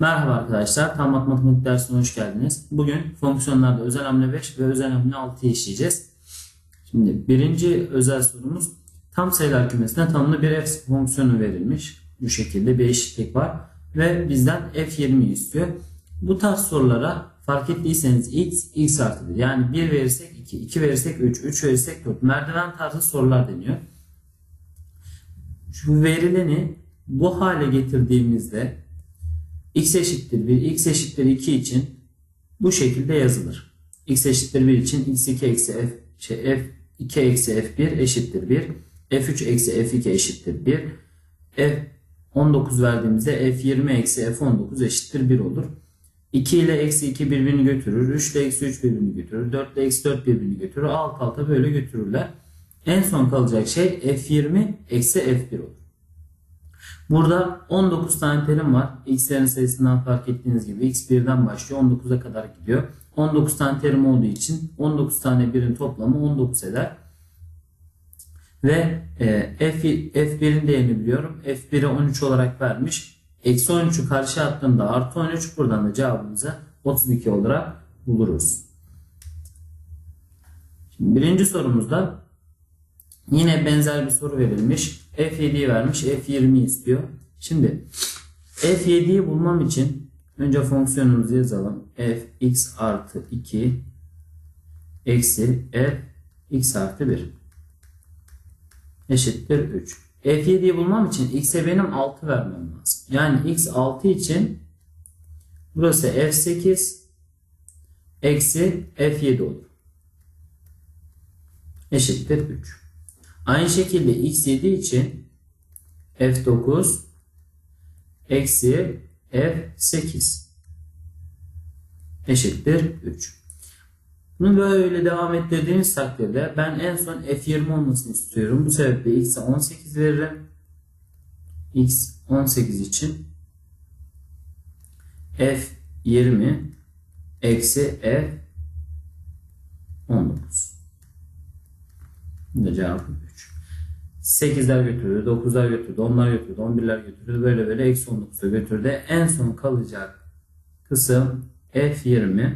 Merhaba arkadaşlar, Tam Matematik dersine hoş geldiniz. Bugün fonksiyonlarda özel hamle 5 ve özel hamle 6'yı işleyeceğiz. Şimdi birinci özel sorumuz tam sayılar kümesine tanımlı bir f fonksiyonu verilmiş. Bu şekilde bir eşitlik var ve bizden f20 istiyor. Bu tarz sorulara fark ettiyseniz x, x artı 1 yani 1 verirsek 2, 2 verirsek 3, 3 verirsek 4 merdiven tarzı sorular deniyor. Şu verileni bu hale getirdiğimizde x eşittir 1, x eşittir 2 için bu şekilde yazılır. x eşittir 1 için x2 eksi f, şey, f2 eksi f1 eşittir 1. f3 eksi f2 eşittir 1. f19 verdiğimizde f20 eksi f19 eşittir 1 olur. 2 ile eksi 2 birbirini götürür. 3 ile eksi 3 birbirini götürür. 4 ile eksi 4 birbirini götürür. Alt alta böyle götürürler. En son kalacak şey f20 eksi f1 olur. Burada 19 tane terim var. X'lerin sayısından fark ettiğiniz gibi x 1'den başlıyor 19'a kadar gidiyor. 19 tane terim olduğu için 19 tane birin toplamı 19 eder. Ve e, F, F1'in değerini biliyorum. F1'e 13 olarak vermiş. Eksi 13'ü karşı attığımda artı 13 buradan da cevabımızı 32 olarak buluruz. Şimdi birinci sorumuzda yine benzer bir soru verilmiş. F7'yi vermiş. F20 istiyor. Şimdi F7'yi bulmam için önce fonksiyonumuzu yazalım. f x artı 2 eksi f x artı 1 eşittir 3. F7'yi bulmam için x'e benim 6 vermem lazım. Yani x 6 için burası f8 eksi f7 olur. Eşittir 3. Aynı şekilde x7 için f9 eksi f8 eşittir 3. Bunu böyle devam ettirdiğiniz takdirde ben en son f20 olmasını istiyorum. Bu sebeple x'e 18 veririm. x 18 için f20 eksi f 19. Bu da cevabım 3. 8'ler götürdü, 9'lar götürdü, 10'lar götürdü, 11'ler götürdü. Böyle böyle eksi 19'a götürdü. En son kalacak kısım F20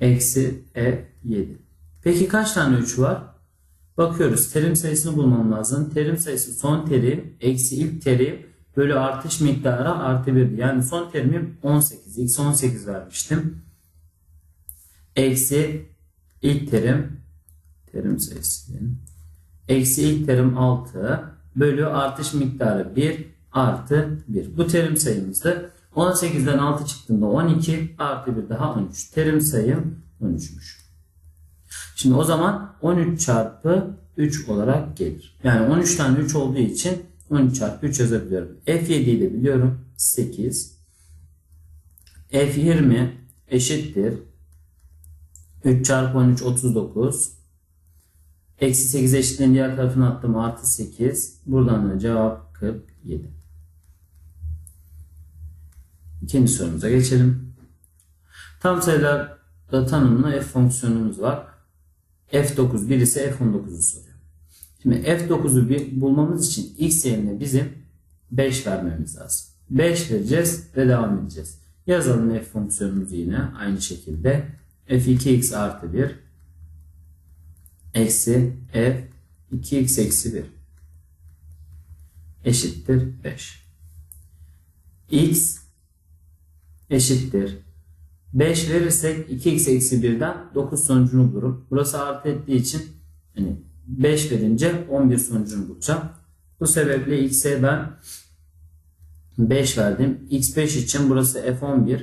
eksi F7. Peki kaç tane 3 var? Bakıyoruz. Terim sayısını bulmam lazım. Terim sayısı son terim eksi ilk terim bölü artış miktarı artı 1. Yani son terimim 18. X 18 vermiştim. Eksi ilk terim terim sayısı diyelim. Eksi ilk terim 6 bölü artış miktarı 1 artı 1. Bu terim sayımızdı. 18'den 6 çıktığında 12 artı 1 daha 13. Terim sayım 13'müş. Şimdi o zaman 13 çarpı 3 olarak gelir. Yani 13 tane 3 olduğu için 13 çarpı 3 yazabiliyorum. F7'yi de biliyorum. 8. F20 eşittir. 3 çarpı 13 39. Eksi 8 eşitliğin diğer tarafına attım. Artı 8. Buradan da cevap 47. İkinci sorumuza geçelim. Tam sayılarda tanımlı f fonksiyonumuz var. f9 birisi f19'u soruyor. Şimdi f9'u bir bulmamız için x yerine bizim 5 vermemiz lazım. 5 vereceğiz ve devam edeceğiz. Yazalım f fonksiyonumuzu yine aynı şekilde. f2x artı 1 eksi f 2x eksi 1 eşittir 5. x eşittir. 5 verirsek 2x eksi 1'den 9 sonucunu bulurum. Burası artı ettiği için yani 5 verince 11 sonucunu bulacağım. Bu sebeple x'e ben 5 verdim. x5 için burası f11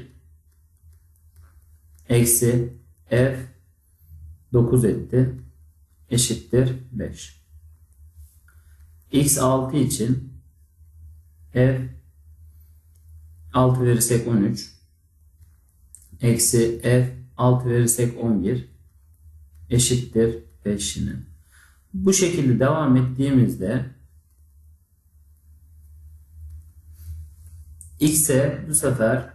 eksi f 9 etti. Eşittir 5. x6 için f 6 verirsek 13 eksi f 6 verirsek 11 eşittir 5'inin. Bu şekilde devam ettiğimizde x'e bu sefer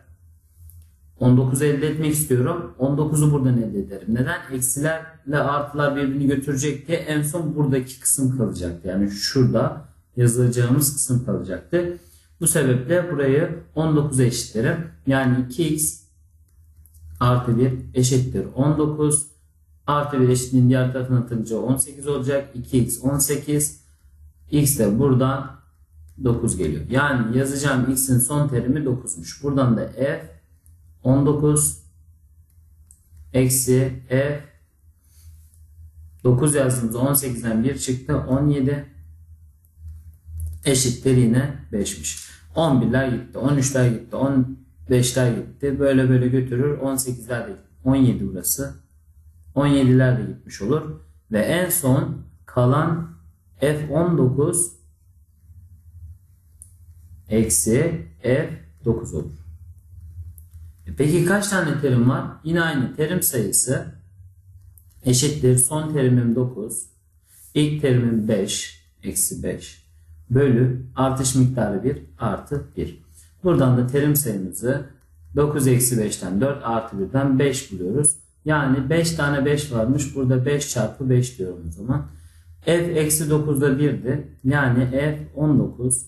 19 elde etmek istiyorum. 19'u buradan elde ederim. Neden? Eksilerle artılar birbirini götürecek diye en son buradaki kısım kalacaktı. Yani şurada yazılacağımız kısım kalacaktı. Bu sebeple burayı 19'a eşitlerim. Yani 2x artı 1 eşittir 19. Artı 1 eşitliğin diğer tarafına atınca 18 olacak. 2x 18. x de buradan 9 geliyor. Yani yazacağım x'in son terimi 9'muş. Buradan da f 19 eksi f 9 yazdığımızda 18'den 1 çıktı. 17 eşittir yine 5'miş. 11'ler gitti. 13'ler gitti. 15'ler gitti. Böyle böyle götürür. 18'ler de gitti. 17 burası. 17'ler de gitmiş olur. Ve en son kalan F19 eksi F9 olur. Peki kaç tane terim var? Yine aynı terim sayısı eşittir. Son terimim 9. İlk terimim 5 eksi 5 bölü artış miktarı 1 artı 1. Buradan da terim sayımızı 9 eksi 5'ten 4 artı 1'den 5 buluyoruz. Yani 5 tane 5 varmış. Burada 5 çarpı 5 diyorum o zaman. f eksi 9'da 1'di. Yani f 19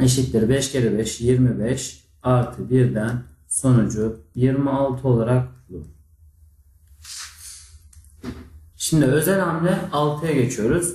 eşittir 5 kere 5 25 artı 1'den sonucu 26 olarak bulur. Şimdi özel hamle 6'ya geçiyoruz.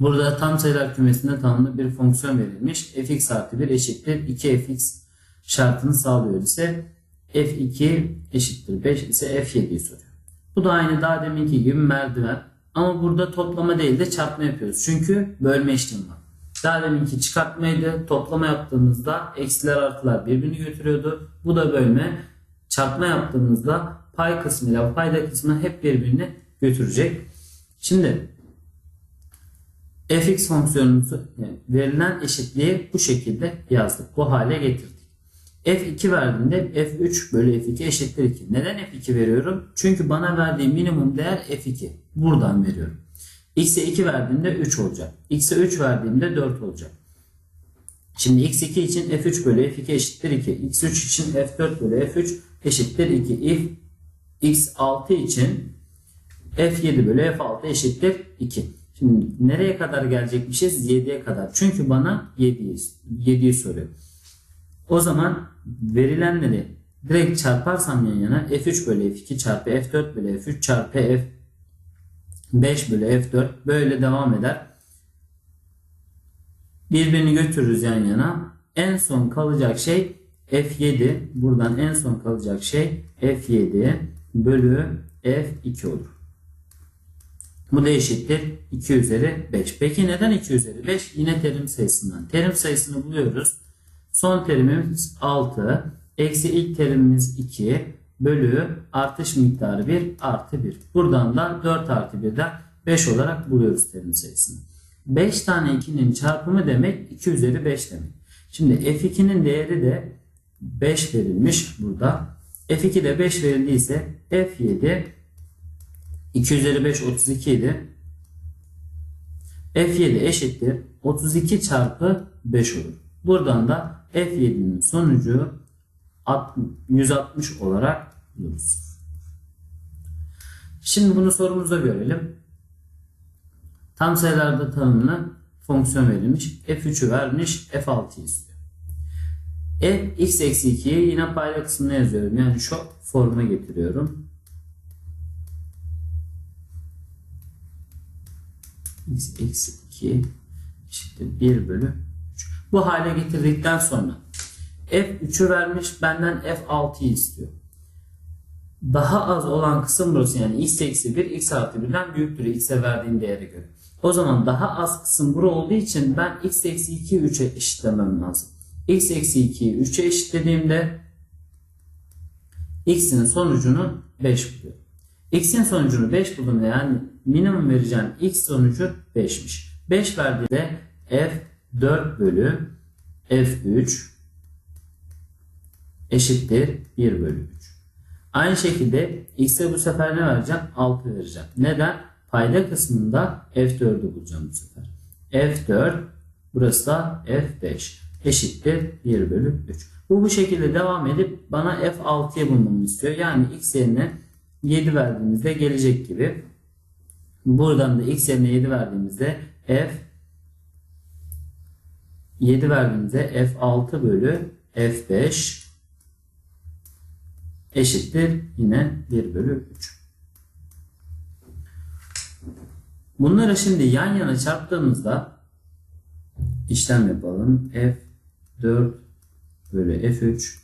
Burada tam sayılar kümesinde tanımlı bir fonksiyon verilmiş. fx artı 1 eşittir 2fx şartını sağlıyor ise f2 eşittir 5 ise f7'yi soruyor. Bu da aynı daha deminki gibi merdiven. Ama burada toplama değil de çarpma yapıyoruz. Çünkü bölme işlemi var. Daha deminki çıkartmaydı. Toplama yaptığımızda eksiler artılar birbirini götürüyordu. Bu da bölme. Çarpma yaptığımızda pay kısmı ile payda kısmı hep birbirini götürecek. Şimdi fx fonksiyonumuzu verilen eşitliği bu şekilde yazdık. Bu hale getirdik. f2 verdiğinde f3 bölü f2 eşittir 2. Neden f2 veriyorum? Çünkü bana verdiği minimum değer f2. Buradan veriyorum. X'e 2 verdiğimde 3 olacak. x'e 3 verdiğimde 4 olacak. Şimdi x2 için f3 bölü f2 eşittir 2. x3 için f4 bölü f3 eşittir 2. If x6 için f7 bölü f6 eşittir 2. Şimdi nereye kadar gelecekmişiz? 7'ye kadar. Çünkü bana 7'yi 7'yi soruyor. O zaman verilenleri direkt çarparsam yan yana f3 bölü f2 çarpı f4 bölü f3 çarpı f5 bölü f4 böyle devam eder. Birbirini götürürüz yan yana. En son kalacak şey f7. Buradan en son kalacak şey f7 bölü f2 olur. Bu da eşittir 2 üzeri 5. Peki neden 2 üzeri 5? Yine terim sayısından. Terim sayısını buluyoruz. Son terimimiz 6. Eksi ilk terimimiz 2. Bölü artış miktarı 1 artı 1. Buradan da 4 artı 1'den 5 olarak buluyoruz terim sayısını. 5 tane 2'nin çarpımı demek 2 üzeri 5 demek. Şimdi f2'nin değeri de 5 verilmiş burada. f2 de 5 verildiyse f7 2 üzeri 5 32 idi. F7 eşittir 32 çarpı 5 olur. Buradan da F7'nin sonucu 160 olarak buluruz. Şimdi bunu sorumuzda görelim. Tam sayılarda tanımlı fonksiyon verilmiş. F3'ü vermiş. F6'yı istiyor. F x eksi 2'yi yine payda kısmına yazıyorum. Yani şu forma getiriyorum. x eksi 2 eşittir 1 bölü 3. Bu hale getirdikten sonra f3'ü vermiş benden f6'yı istiyor. Daha az olan kısım burası yani x eksi 1 x artı 1'den büyüktür x'e verdiğim değere göre. O zaman daha az kısım bura olduğu için ben x eksi 2'yi 3'e eşitlemem lazım. x eksi 2'yi 3'e eşitlediğimde x'in sonucunu 5 buluyorum. X'in sonucunu 5 buldum yani minimum vereceğim X sonucu 5'miş. 5 verdiğinde F 4 bölü F3 eşittir 1 bölü 3. Aynı şekilde X'e bu sefer ne vereceğim? 6 vereceğim. Neden? Payda kısmında F4'ü bulacağım bu sefer. F4 burası da F5 eşittir 1 bölü 3. Bu bu şekilde devam edip bana F6'yı bulmamı istiyor. Yani X yerine 7 verdiğimizde gelecek gibi. Buradan da x yerine 7 verdiğimizde f 7 verdiğimizde F6 bölü F5 eşittir yine 1 bölü 3. Bunları şimdi yan yana çarptığımızda işlem yapalım. F4 bölü F3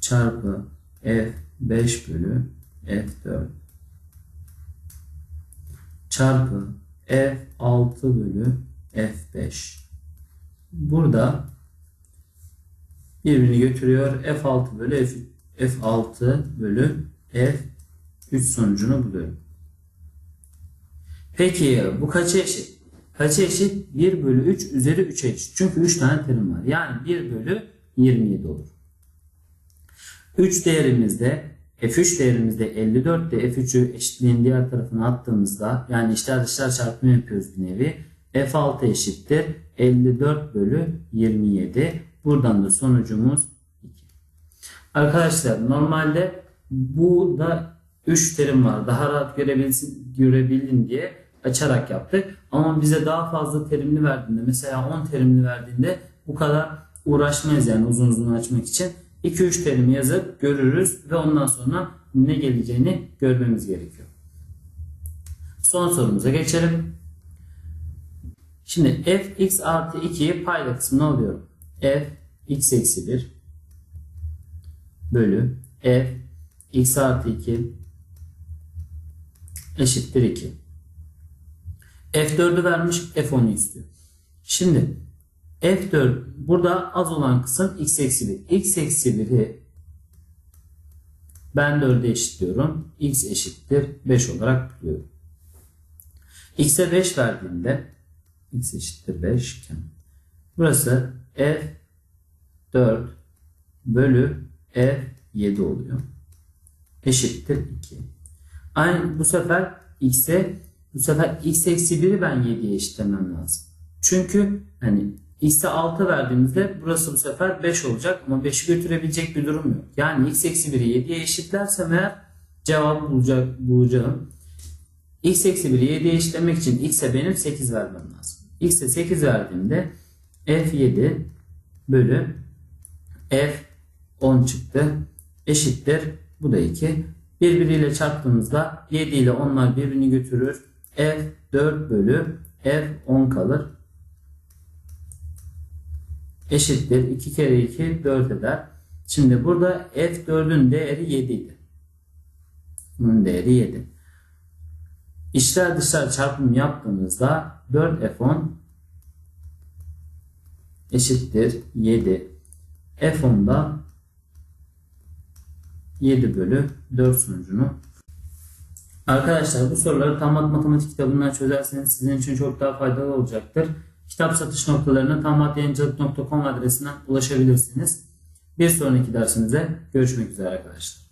çarpı F5 bölü F4 çarpı F6 bölü F5 burada birbirini götürüyor. F6 bölü F, F6 bölü F3 sonucunu buluyorum. Peki bu kaça eşit? Kaça eşit? 1 bölü 3 üzeri 3'e eşit. Çünkü 3 tane terim var. Yani 1 bölü 27 olur. 3 değerimizde F3 değerimizde 54 de F3'ü eşitliğin diğer tarafına attığımızda yani içler dışlar çarpımı yapıyoruz bir nevi. F6 eşittir 54 bölü 27. Buradan da sonucumuz 2. Arkadaşlar normalde bu da 3 terim var. Daha rahat görebilsin, görebilin diye açarak yaptık. Ama bize daha fazla terimli verdiğinde mesela 10 terimli verdiğinde bu kadar uğraşmayız yani uzun uzun açmak için. 2-3 terim yazıp görürüz ve ondan sonra ne geleceğini görmemiz gerekiyor. Son sorumuza geçelim. Şimdi f x artı 2'yi payda kısmına alıyorum. F x eksi 1 bölü f x artı 2 eşittir 2. F4'ü vermiş F10'u istiyor. Şimdi F4 burada az olan kısım x eksi 1. x eksi 1'i ben 4'e eşitliyorum. x eşittir 5 olarak buluyorum. x'e 5 verdiğimde x eşittir 5 iken burası f4 bölü f7 oluyor. Eşittir 2. Aynı bu sefer x'e bu sefer x eksi 1'i ben 7'ye eşitlemem lazım. Çünkü hani x'e 6 verdiğimizde burası bu sefer 5 olacak ama 5'i götürebilecek bir durum yok. Yani x eksi 1'i 7'ye eşitlersem eğer cevabı bulacak, bulacağım. x eksi 1'i 7'ye eşitlemek için x'e benim 8 vermem lazım. x'e 8 verdiğimde f7 bölü f10 çıktı. Eşittir. Bu da 2. Birbiriyle çarptığımızda 7 ile onlar birbirini götürür. f4 bölü f10 kalır eşittir. 2 kere 2 4 eder. Şimdi burada F4'ün değeri 7 idi. Bunun değeri 7. İçler dışlar çarpım yaptığımızda 4F10 eşittir 7. F10 da 7 bölü 4 sonucunu Arkadaşlar bu soruları tam matematik kitabından çözerseniz sizin için çok daha faydalı olacaktır. Kitap satış noktalarına tammatyayıncılık.com adresinden ulaşabilirsiniz. Bir sonraki dersimize görüşmek üzere arkadaşlar.